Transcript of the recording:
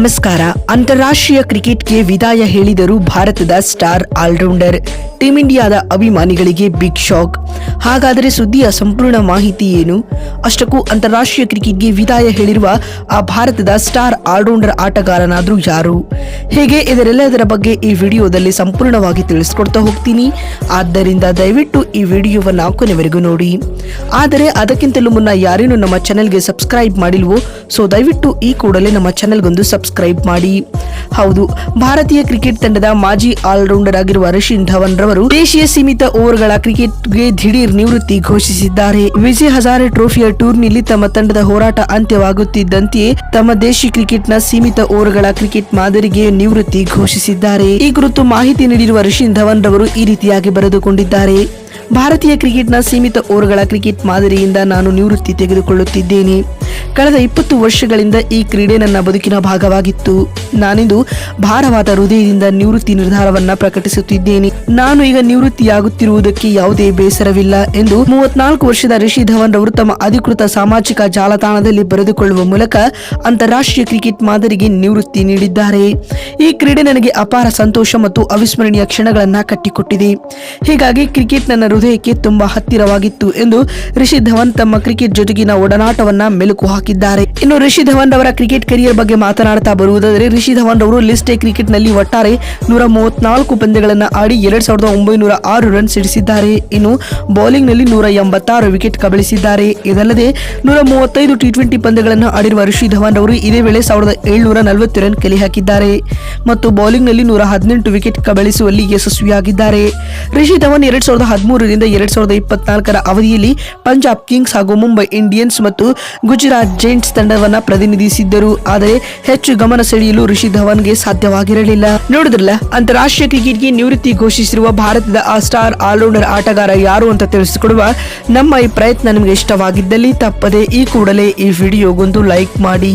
ನಮಸ್ಕಾರ. ಅಂತಾರಾಷ್ಟ್ರೀಯ ಕ್ರಿಕೆಟ್ಗೆ ವಿದಾಯ ಹೇಳಿದರು ಭಾರತದ ಸ್ಟಾರ್ ಆಲ್ರೌಂಡರ್. ಟೀಂ ಇಂಡಿಯಾದ ಅಭಿಮಾನಿಗಳಿಗೆ ಬಿಗ್ ಶಾಕ್. ಹಾಗಾದರೆ ಸುದ್ದಿಯ ಸಂಪೂರ್ಣ ಮಾಹಿತಿ ಏನು? ಅಷ್ಟಕ್ಕೂ ಅಂತಾರಾಷ್ಟ್ರೀಯ ಕ್ರಿಕೆಟ್ಗೆ ವಿದಾಯ ಹೇಳಿರುವ ಆ ಭಾರತದ ಸ್ಟಾರ್ ಆಲ್ರೌಂಡರ್ ಆಟಗಾರನಾದರೂ ಯಾರು? ಹೇಗೆ? ಇದರೆಲ್ಲದರ ಬಗ್ಗೆ ಈ ವಿಡಿಯೋದಲ್ಲಿ ಸಂಪೂರ್ಣವಾಗಿ ತಿಳಿಸ್ಕೊಡ್ತಾ ಹೋಗ್ತೀನಿ. ಆದ್ದರಿಂದ ದಯವಿಟ್ಟು ಈ ವಿಡಿಯೋವನ್ನು ಕೊನೆವರೆಗೂ ನೋಡಿ. ಆದರೆ ಅದಕ್ಕಿಂತಲೂ ಮುನ್ನ ಯಾರೇನು ನಮ್ಮ ಚಾನೆಲ್ಗೆ ಸಬ್ಸ್ಕ್ರೈಬ್ ಮಾಡಿಲ್ವೋ, ಸೊ ದಯವಿಟ್ಟು ಈ ಕೂಡಲೇ ನಮ್ಮ ಚಾನೆಲ್ಗೊಂದು ಸಬ್ಸ್ಕ್ರೈಬ್ ಮಾಡಿ. ಹೌದು, ಭಾರತೀಯ ಕ್ರಿಕೆಟ್ ತಂಡದ ಮಾಜಿ ಆಲ್ರೌಂಡರ್ ಆಗಿರುವ ರಶೀನ್ ಧವನ್ ರವರು ದೇಶೀಯ ಸೀಮಿತ ಓವರ್ಗಳ ಕ್ರಿಕೆಟ್ಗೆ ದಿಢೀರ್ ನಿವೃತ್ತಿ ಘೋಷಿಸಿದ್ದಾರೆ. ವಿಜಯ್ ಹಜಾರೆ ಟ್ರೋಫಿಯ ಟೂರ್ನಿಯಲ್ಲಿ ತಮ್ಮ ತಂಡದ ಹೋರಾಟ ಅಂತ್ಯವಾಗುತ್ತಿದ್ದಂತೆಯೇ ತಮ್ಮ ದೇಶಿ ಕ್ರಿಕೆಟ್ನ ಸೀಮಿತ ಓವರ್ಗಳ ಕ್ರಿಕೆಟ್ ಮಾದರಿಗೆ ನಿವೃತ್ತಿ ಘೋಷಿಸಿದ್ದಾರೆ. ಈ ಕುರಿತು ಮಾಹಿತಿ ನೀಡಿರುವ ರಿಷಿನ್ ಧವನ್ ರವರು ಈ ರೀತಿಯಾಗಿ ಬರೆದುಕೊಂಡಿದ್ದಾರೆ. ಭಾರತೀಯ ಕ್ರಿಕೆಟ್ನ ಸೀಮಿತ ಓವರ್ಗಳ ಕ್ರಿಕೆಟ್ ಮಾದರಿಯಿಂದ ನಾನು ನಿವೃತ್ತಿ ತೆಗೆದುಕೊಳ್ಳುತ್ತಿದ್ದೇನೆ. ಕಳೆದ ಇಪ್ಪತ್ತು ವರ್ಷಗಳಿಂದ ಈ ಕ್ರೀಡೆ ನನ್ನ ಬದುಕಿನ ಭಾಗವಾಗಿತ್ತು. ನಾನಿಂದು ಭಾರವಾದ ಹೃದಯದಿಂದ ನಿವೃತ್ತಿ ನಿರ್ಧಾರವನ್ನ ಪ್ರಕಟಿಸುತ್ತಿದ್ದೇನೆ. ನಾನು ಈಗ ನಿವೃತ್ತಿಯಾಗುತ್ತಿರುವುದಕ್ಕೆ ಯಾವುದೇ ಬೇಸರವಿಲ್ಲ ಎಂದು ಮೂವತ್ನಾಲ್ಕು ವರ್ಷದ ರಿಷಿ ಧವನ್ ರವರು ತಮ್ಮ ಅಧಿಕೃತ ಸಾಮಾಜಿಕ ಜಾಲತಾಣದಲ್ಲಿ ಬರೆದುಕೊಳ್ಳುವ ಮೂಲಕ ಅಂತಾರಾಷ್ಟ್ರೀಯ ಕ್ರಿಕೆಟ್ ಮಾದರಿಗೆ ನಿವೃತ್ತಿ ನೀಡಿದ್ದಾರೆ. ಈ ಕ್ರೀಡೆ ನನಗೆ ಅಪಾರ ಸಂತೋಷ ಮತ್ತು ಅವಿಸ್ಮರಣೀಯ ಕ್ಷಣಗಳನ್ನು ಕಟ್ಟಿಕೊಟ್ಟಿದೆ. ಹೀಗಾಗಿ ಕ್ರಿಕೆಟ್ ನನ್ನ ಹೃದಯಕ್ಕೆ ತುಂಬಾ ಹತ್ತಿರವಾಗಿತ್ತು ಎಂದು ರಿಷಿ ಧವನ್ ತಮ್ಮ ಕ್ರಿಕೆಟ್ ಜೊತೆಗಿನ ಒಡನಾಟವನ್ನ ಮೆಲುಕು ಹಾಕಿದ್ದಾರೆ. ಇನ್ನು ರಿಷಿ ಧವನ್ ಅವರ ಕ್ರಿಕೆಟ್ ಕರಿಯರ್ ಬಗ್ಗೆ ಮಾತನಾಡ್ತಾ ಬರುವುದಾದರೆ, ರಿಷಿ ಧವನ್ ಅವರು ಲಿಸ್ಟ್ ಎ ಕ್ರಿಕೆಟ್ನಲ್ಲಿ ಒಟ್ಟಾರೆ ನೂರ ಮೂವತ್ನಾಲ್ಕು ಪಂದ್ಯಗಳನ್ನು ಆಡಿ ಎರಡ್ ಸಾವಿರದ ಒಂಬೈನೂರ ಆರು ರನ್ ಸಿಡಿಸಿದ್ದಾರೆ ಇನ್ನು ಬೌಲಿಂಗ್ನಲ್ಲಿ ನೂರ ಎಂಬತ್ತಾರು ವಿಕೆಟ್ ಕಬಳಿಸಿದ್ದಾರೆ. ಇದಲ್ಲದೆ ನೂರ ಮೂವತ್ತೈದು ಟಿ ಟ್ವೆಂಟಿ ಪಂದ್ಯಗಳನ್ನು ಆಡಿರುವ ರಿಷಿ ಧವನ್ ಅವರು ಇದೇ ವೇಳೆ ಸಾವಿರದ ಏಳ್ನೂರ ನಲವತ್ತು ರನ್ ಕಲೆ ಹಾಕಿದ್ದಾರೆ. ಮತ್ತು ಬೌಲಿಂಗ್ನಲ್ಲಿ ನೂರ ಹದಿನೆಂಟು ವಿಕೆಟ್ ಕಬಳಿಸುವಲ್ಲಿ ಯಶಸ್ವಿಯಾಗಿದ್ದಾರೆ. ರಿಷಿ ಧವನ್ ಎರಡ್ ಸಾವಿರದ ಹದಿಮೂರರಿಂದ ಎರಡ್ ಸಾವಿರದ ಇಪ್ಪತ್ನಾಲ್ಕರ ಅವಧಿಯಲ್ಲಿ ಪಂಜಾಬ್ ಕಿಂಗ್ಸ್ ಹಾಗೂ ಮುಂಬೈ ಇಂಡಿಯನ್ಸ್ ಮತ್ತು ಗುಜರಾತ್ ಜೈಂಟ್ಸ್ ತಂಡವನ್ನು ಪ್ರತಿನಿಧಿಸಿದ್ದರು. ಆದರೆ ಹೆಚ್ಚು ಗಮನ ಸೆಳೆಯಲು ರಿಷಿ ಧವನ್ಗೆ ಸಾಧ್ಯವಾಗಿರಲಿಲ್ಲ. ನೋಡಿದ್ರಲ್ಲ, ಅಂತಾರಾಷ್ಟ್ರೀಯ ಕ್ರಿಕೆಟ್ಗೆ ನಿವೃತ್ತಿ ಘೋಷಿಸಿರುವ ಭಾರತದ ಆ ಸ್ಟಾರ್ ಆಲ್ರೌಂಡರ್ ಆಟಗಾರ ಯಾರು ಅಂತ ತಿಳಿಸಿಕೊಡುವ ನಮ್ಮ ಈ ಪ್ರಯತ್ನ ನಿಮಗೆ ಇಷ್ಟವಾಗಿದ್ದಲ್ಲಿ ತಪ್ಪದೆ ಈ ಕೂಡಲೇ ಈ ವಿಡಿಯೋಗೊಂದು ಲೈಕ್ ಮಾಡಿ.